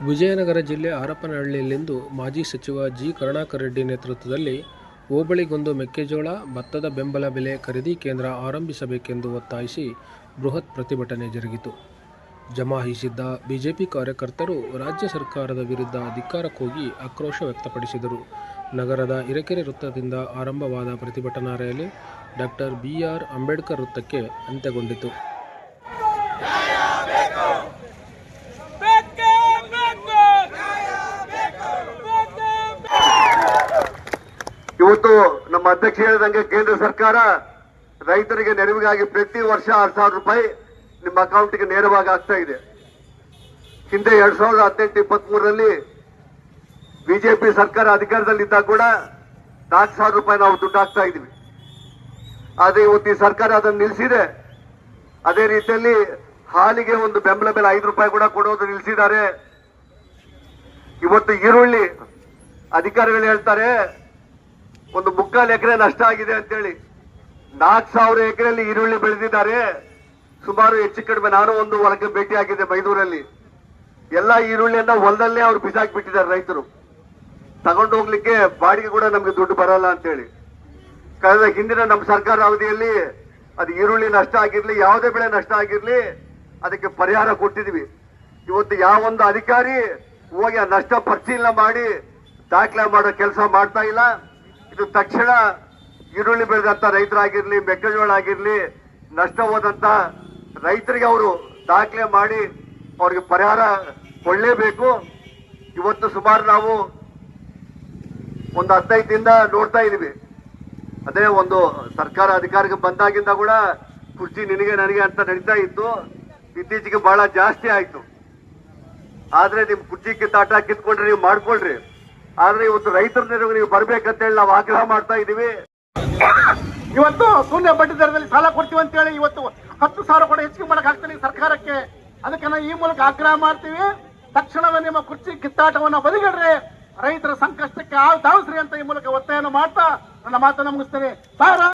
ವಿಜಯನಗರ ಜಿಲ್ಲೆ ಹರಪನಹಳ್ಳಿಯಲ್ಲಿಂದು ಮಾಜಿ ಸಚಿವ ಜಿ. ಕರುಣಾಕರ ರೆಡ್ಡಿ ನೇತೃತ್ವದಲ್ಲಿ ಹೋಬಳಿಗೊಂದು ಮೆಕ್ಕೆಜೋಳ, ಭತ್ತದ ಬೆಂಬಲ ಬೆಲೆ ಖರೀದಿ ಕೇಂದ್ರ ಆರಂಭಿಸಬೇಕೆಂದು ಒತ್ತಾಯಿಸಿ ಬೃಹತ್ ಪ್ರತಿಭಟನೆ ಜರುಗಿತು. ಜಮಾಯಿಸಿದ್ದ ಬಿಜೆಪಿ ಕಾರ್ಯಕರ್ತರು ರಾಜ್ಯ ಸರ್ಕಾರದ ವಿರುದ್ಧ ಧಿಕ್ಕಾರ ಕೂಗಿ ಆಕ್ರೋಶ ವ್ಯಕ್ತಪಡಿಸಿದರು. ನಗರದ ಇರಕೆರೆ ವೃತ್ತದಿಂದ ಆರಂಭವಾದ ಪ್ರತಿಭಟನಾ ರ್ಯಾಲಿ ಡಾಕ್ಟರ್ ಬಿಆರ್ ಅಂಬೇಡ್ಕರ್ ವೃತ್ತಕ್ಕೆ ಅಂತ್ಯಗೊಂಡಿತು. ಇವತ್ತು ನಮ್ಮ ಅಧ್ಯಕ್ಷ ಹೇಳಿದಂಗೆ ಕೇಂದ್ರ ಸರ್ಕಾರ ರೈತರಿಗೆ ನೆರವಿಗಾಗಿ ಪ್ರತಿ ವರ್ಷ ಆರು ಸಾವಿರ ರೂಪಾಯಿ ನಿಮ್ಮ ಅಕೌಂಟ್ಗೆ ನೇರವಾಗಿ ಆಗ್ತಾ ಇದೆ. ಹಿಂದೆ ಎರಡ್ ಸಾವಿರದ ಹದಿನೆಂಟು ಇಪ್ಪತ್ತ್ ಮೂರರಲ್ಲಿ ಬಿಜೆಪಿ ಸರ್ಕಾರ ಅಧಿಕಾರದಲ್ಲಿದ್ದಾಗ ಕೂಡ ನಾಲ್ಕು ಸಾವಿರ ರೂಪಾಯಿ ನಾವು ದುಡ್ಡು ಹಾಕ್ತಾ ಇದೀವಿ ಆದ್ರೆ ಇವತ್ತು ಈ ಸರ್ಕಾರ ಅದನ್ನು ನಿಲ್ಲಿಸಿದೆ. ಅದೇ ರೀತಿಯಲ್ಲಿ ಹಾಲಿಗೆ ಒಂದು ಬೆಂಬಲ ಬೆಲೆ ಐದು ರೂಪಾಯಿ ಕೂಡ ಕೊಡೋದು ನಿಲ್ಲಿಸಿದ್ದಾರೆ. ಇವತ್ತು ಈರುಳ್ಳಿ ಅಧಿಕಾರಿಗಳು ಹೇಳ್ತಾರೆ ಒಂದು ಮುಕ್ಕಾಲು ಎಕರೆ ನಷ್ಟ ಆಗಿದೆ ಅಂತೇಳಿ. ನಾಲ್ಕು ಸಾವಿರ ಎಕರೆಯಲ್ಲಿ ಈರುಳ್ಳಿ ಬೆಳೆದಿದ್ದಾರೆ. ಸುಮಾರು ಹೆಚ್ಚು ಕಡಿಮೆ ನಾನು ಒಂದು ಹೊಲಕ್ಕೆ ಭೇಟಿ ಆಗಿದೆ ಮೈದೂರಲ್ಲಿ. ಎಲ್ಲ ಈರುಳ್ಳಿಯನ್ನ ಹೊಲದಲ್ಲೇ ಅವ್ರು ಬಿಸಾಕಿ ಬಿಟ್ಟಿದ್ದಾರೆ ರೈತರು. ತಗೊಂಡು ಹೋಗ್ಲಿಕ್ಕೆ ಬಾಡಿಗೆ ಕೂಡ ನಮ್ಗೆ ದುಡ್ಡು ಬರಲ್ಲ ಅಂತೇಳಿ. ಕಳೆದ ಹಿಂದಿನ ನಮ್ಮ ಸರ್ಕಾರ ಅವಧಿಯಲ್ಲಿ ಅದು ಈರುಳ್ಳಿ ನಷ್ಟ ಆಗಿರ್ಲಿ, ಯಾವುದೇ ಬೆಳೆ ನಷ್ಟ ಆಗಿರ್ಲಿ, ಅದಕ್ಕೆ ಪರಿಹಾರ ಕೊಟ್ಟಿದ್ವಿ. ಇವತ್ತು ಯಾವ ಒಂದು ಅಧಿಕಾರಿ ಹೋಗಿ ಆ ನಷ್ಟ ಪರಿಶೀಲನೆ ಮಾಡಿ, ದಾಖಲೆ ಮಾಡೋ ಕೆಲಸ ಮಾಡ್ತಾ ಇಲ್ಲ. ಇದು ತಕ್ಷಣ ಈರುಳ್ಳಿ ಬೆಳೆದಂತ ರೈತರಾಗಿರ್ಲಿ ಮೆಕ್ಕೆಜೋಳ ಆಗಿರ್ಲಿ ನಷ್ಟ ಹೋದಂತ ರೈತರಿಗೆ ಅವರು ದಾಖಲೆ ಮಾಡಿ ಅವ್ರಿಗೆ ಪರಿಹಾರ ಕೊಡಲೇಬೇಕು. ಇವತ್ತು ಸುಮಾರು ನಾವು ಒಂದು ಹದಿನೈದಿಂದ ನೋಡ್ತಾ ಇದೀವಿ. ಅದೇ ಒಂದು ಸರ್ಕಾರ ಅಧಿಕಾರಕ್ಕೆ ಬಂದಾಗಿಂದ ಕೂಡ ಕುರ್ಚಿ ನಿನಗೆ ನನಗೆ ಅಂತ ನಡೀತಾ ಇತ್ತು. ಇತ್ತೀಚೆಗೆ ಬಹಳ ಜಾಸ್ತಿ ಆಯಿತು. ಆದರೆ ನಿಮ್ಮ ಕುರ್ಚಿ ಕಿತ್ತಾಟ ಕಿತ್ಕೊಂಡ್ರೆ ನೀವು ಮಾಡ್ಕೊಳ್ರಿ. ಆದ್ರೆ ಇವತ್ತು ರೈತರ ನೆರವು ನೀವು ಬರ್ಬೇಕಂತೇಳಿ ನಾವು ಆಗ್ರಹ ಮಾಡ್ತಾ ಇದೀವಿ ಇವತ್ತು ಶೂನ್ಯ ಬಡ್ಡಿ ದರದಲ್ಲಿ ಸಾಲ ಕೊಡ್ತೀವಿ ಅಂತ ಹೇಳಿ ಇವತ್ತು ಹತ್ತು ಸಾವಿರ ಕೂಡ ಹೆಚ್ಚಿಗೆ ಮಾಡಕ್ ಹಾಕ್ತೀನಿ ಸರ್ಕಾರಕ್ಕೆ. ಅದಕ್ಕೆ ನಾವು ಈ ಮೂಲಕ ಆಗ್ರಹ ಮಾಡ್ತೀವಿ. ತಕ್ಷಣವೇ ನಿಮ್ಮ ಕುರ್ಚಿ ಕಿತ್ತಾಟವನ್ನ ಬದಿಗಿಡ್ರಿ ರೈತರ ಸಂಕಷ್ಟಕ್ಕೆ ಆ ತಾವಸ್ರಿ ಅಂತ ಈ ಮೂಲಕ ಒತ್ತಾಯನ ಮಾಡ್ತಾ ನನ್ನ ಮಾತನ್ನ ಮುಗಿಸ್ತೇನೆ.